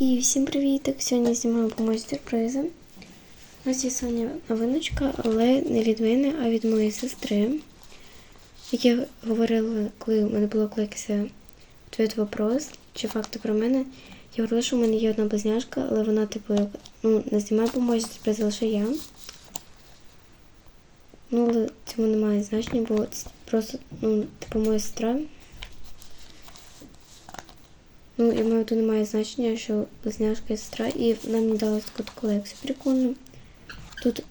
І всім привіт! Сьогодні знімаю по моїй сюрпризи. У нас є сьогодні новиночка, але не від мене, а від моєї сестри. Як я говорила, коли у мене було кликся твій вопрос, чи факти про мене. Я говорила, що в мене є одна близняшка, але вона, типу, ну, не знімає по моїй сюрпризи лише я. Ну, але цьому немає значення, бо це просто, ну, типу, моя сестра. Ну, і маю тут немає значення, що близняшка і сестра, і вона мені дала таку колекцію прикольну. Тут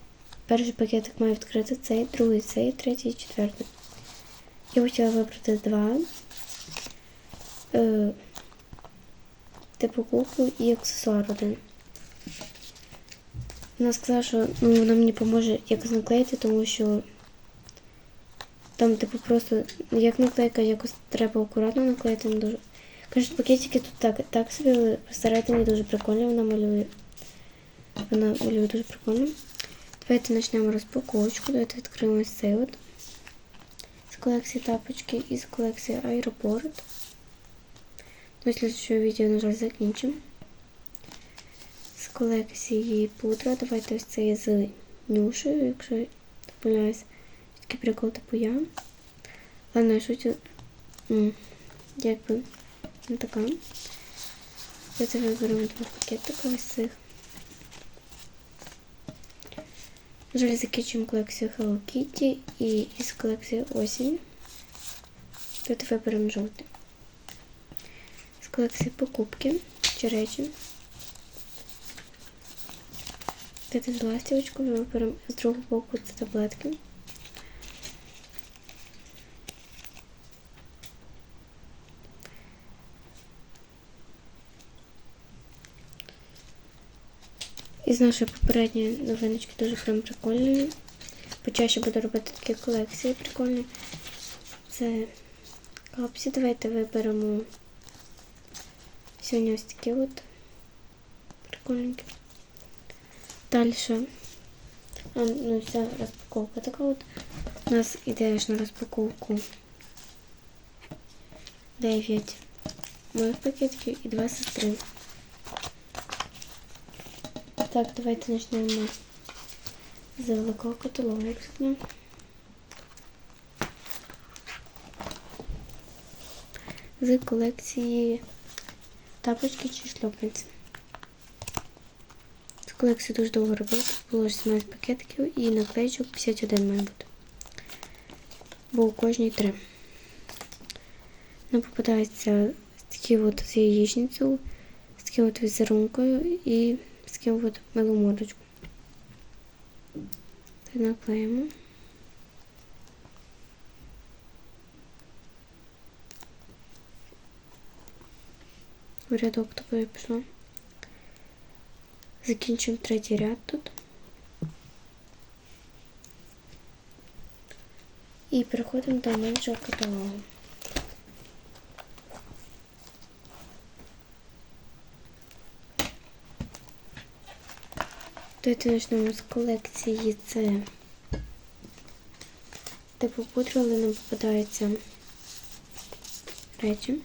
перший пакетик має відкрити цей, другий цей, третій, четвертий. Я хотіла вибрати два. Е, типу куклу і аксесуар один. Вона сказала, що ну, вона мені допоможе якось наклеїти, тому що там, типу, просто як наклейка, якось треба акуратно наклеїти, не дуже. Кажуть, пакетики тут так, так собі, але всередині дуже прикольно вона малює. Вона малює дуже прикольно. Давайте почнемо розпаковочку. Давайте відкриємо цей от. З колекції тапочки і з колекції Аеропорт. До слідчого відео, на жаль, закінчимо. З колекції пудра. Давайте ось цей з нюшею, якщо я помиляюсь. Такий прикол типу я. Ладно, я. М, Якби не така. Давайте виберемо два пакетика ось цих. Жаль, закінчуємо колекцію Hello Kitty і із колекції осінь. Тут виберемо жовтий. З колекції покупки чи речі. Тут з ластівочкою виберемо з другого боку це таблетки. Із нашої попередньої новиночки дуже прям прикольної. Почаще буду робити такі колекції прикольні. Це капсі. Давайте виберемо сьогодні ось такі от прикольненькі. Далі. А, ну, вся розпаковка така от. У нас іде аж на розпаковку 9 моїх пакетиків і 2 сестри. Так, давайте почнемо з великого каталогу, як завжди. З колекції тапочки чи шльопанці. З колекції дуже довго робити. Було 17 пакетиків і наклеючок 51 має бути. Бо у кожній три. Нам попадається такі от з яєчницею, з таким от візерункою і з таким от милу мордочку. Так наклеїмо. В рядок такої пішло. Закінчуємо третій ряд тут. І переходимо до меншого каталогу. Давайте почнемо з колекції це типу пудри, але нам попадаються речі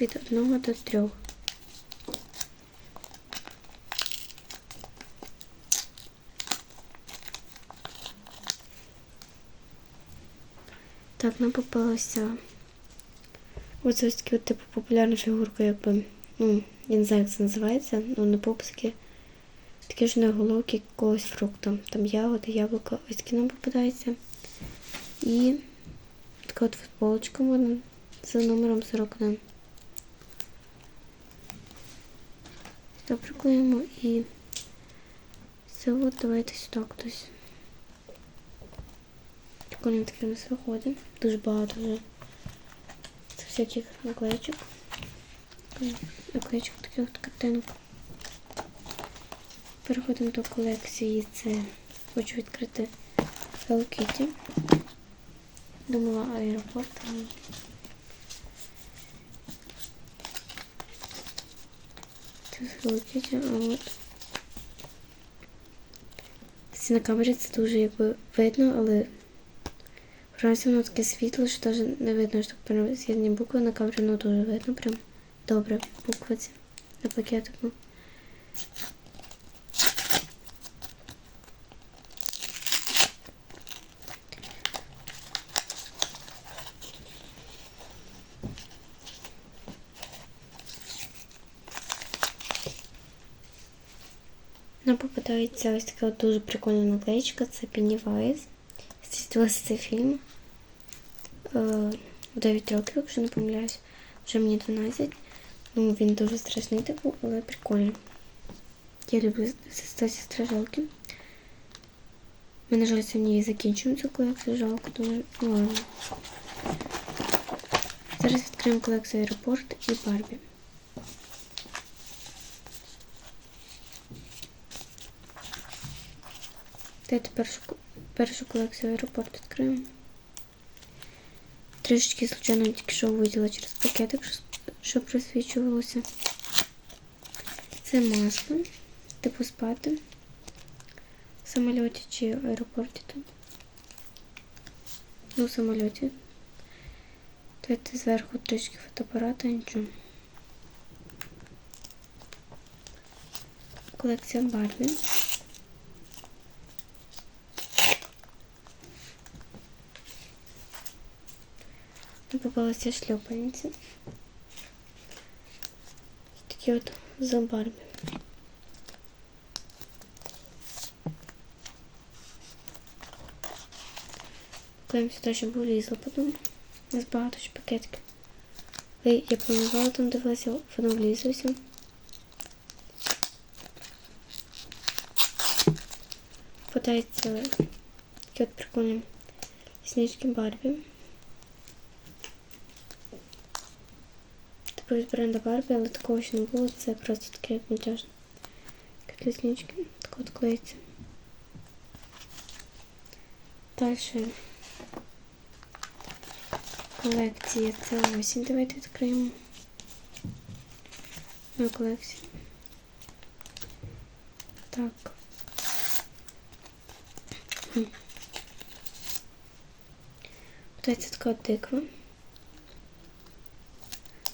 від одного до трьох. Так, нам попалася ось ось такі типу популярна фігурка, якби, ну, я не знаю, як це називається, ну не попуски. Такі ж на головки якогось фрукту. Там ягоди, яблука, ось такі нам попадаються. І така от футболочка можна з номером 41. Так, приклеїмо і все от давайте сюди кудись. Прикольно таке у нас виходить. Дуже багато вже з всяких наклеечок. Наклеечок таких картинок. Переходимо до колекції. Це хочу відкрити Hello Kitty. Думала аеропорт. Це Hello Kitty, а от. Це на камері це дуже якби видно, але Правда, воно таке світло, що навіть не видно, що так букви на камері, ну дуже видно прям добре букви ці на пакетику. Нам попадається ось така от дуже прикольна наклеїчка, це Pennywise. Дивилася цей фільм. Е, в 9 років, якщо не помиляюсь, вже мені 12. Ну, він дуже страшний типу, але прикольний. Я люблю кстати, стражалки. Ми, на жаль, сьогодні закінчуємо цю колекцію, жалко, дуже ну ладно. Зараз відкриємо колекцію аеропорт і Барбі. Давайте першу, першу колекцію аеропорт відкриємо. Трішечки случайно тільки що виділа через пакетик, що, що просвічувалося. Це масло, типу спати. В самольоті чи в аеропорті тут. Ну, в самольоті. Давайте зверху трішки фотоапарата, нічого. Колекція Барбі. Попалася шльопаниці. Такі от за Барбі. Клеїмо сюди, щоб влізло нас багато ще пакетки. Але я планувала там дивилася, воно влізлося. Попадається такі от прикольні снічки Барбі. Типу від бренда Барбі, але такого ще не було. Це просто таке мультяшне. Як. Так от клеїться. Далі колекція це осінь. Давайте відкриємо. Ну, колекція. Так. Це така тиква.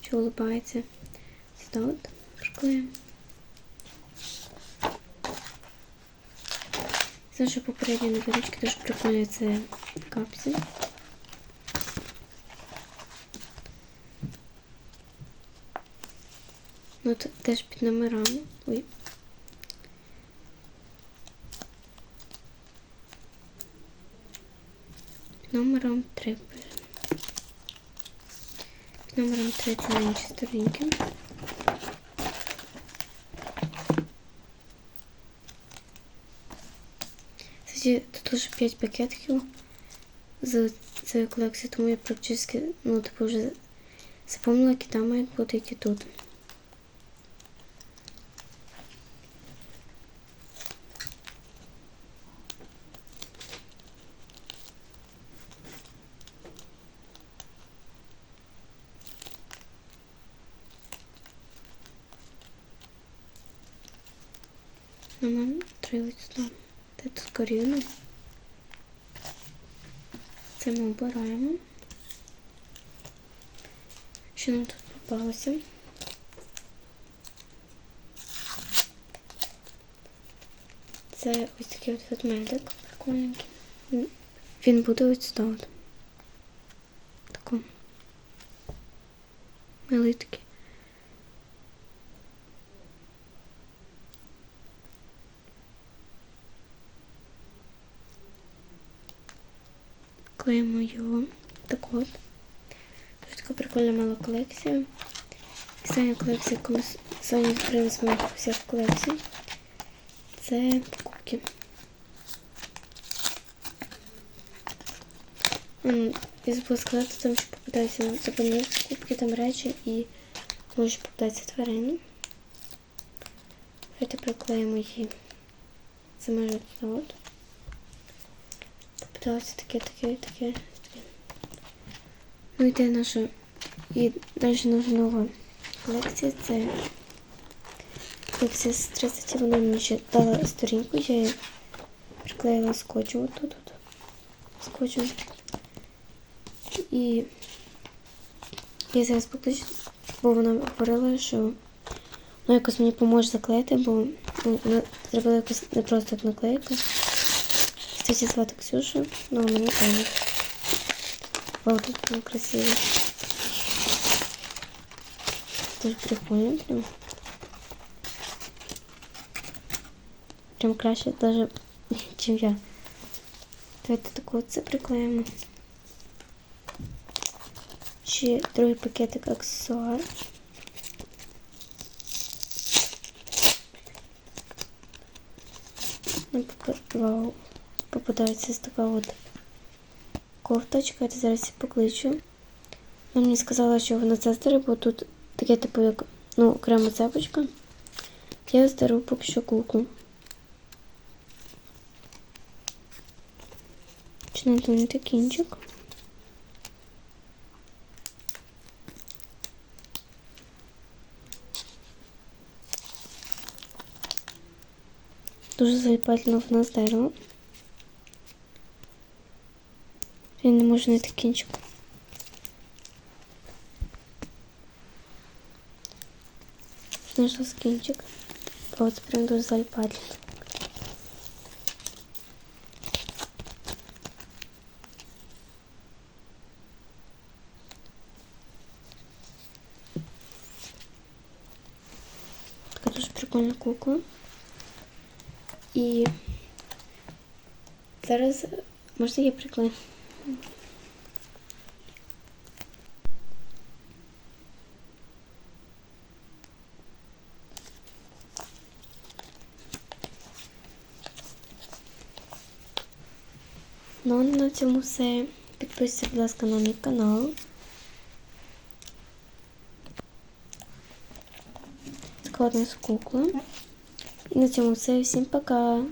Що улыбається. Сюди от приклеїмо. Це наша попередня невеличка, дуже прикольна це капсуль. Ну, це теж під номерами. Ой. Під номером 3 пише. Під номером 3 це на інші сторінки. Кстати, тут уже 5 пакетиків за цієї колекції, тому я практично, ну, типу, вже запомнила, які там мають бути, які тут. Нам сюди. Де тут коріння? Це ми обираємо. Що нам тут попалося? Це ось такий от ведмедик прикольненький. Він- буде ось сюди. Тако. Милий такий. Клеїмо його так от. Дуже така прикольна мала колекція. Остання колекція, яку ми с- сьогодні відкрили з всіх колекцій. Це покупки. Я забула сказати, там ще попадаються на запальні покупки, там речі і може попадатися тварини. Давайте приклеїмо її. Це майже туди от. Попадалося таке, таке, таке, таке. Ну йде наша. І далі наша нова колекція. Це колекція з 30 вона мені ще дала сторінку, я її приклеїла скотчем отут. От. Скотчем. І я зараз покличу, бо вона говорила, що ну, якось мені поможе заклеїти, бо ну, вона зробила якось не просто як наклейка. Кстати, звати Ксюша, ну мене теж. Вау, тут прям красиво. Дуже прикольно прям. Прям краще даже, чим я. Давайте так от це приклеїмо. Ще другий пакетик аксесуар. Ну, Вау. Попадається ось така от кофточка. Я зараз її покличу. Вона мені сказала, що вона це здари, бо тут таке типу як ну, окрема цепочка. Я здару поки що куклу. Чи надунути кінчик? Дуже заліпательно вона здерла. Я не можу знайти кінчик. Знайшла кінчик. О, це прям дуже заліпательно. Така дуже прикольна кукла. І зараз можна її приклеїти. Ну, на цьому все. Підписуйтесь, будь ласка, на мій канал. Складна з кукла. І на цьому все. Всім пока.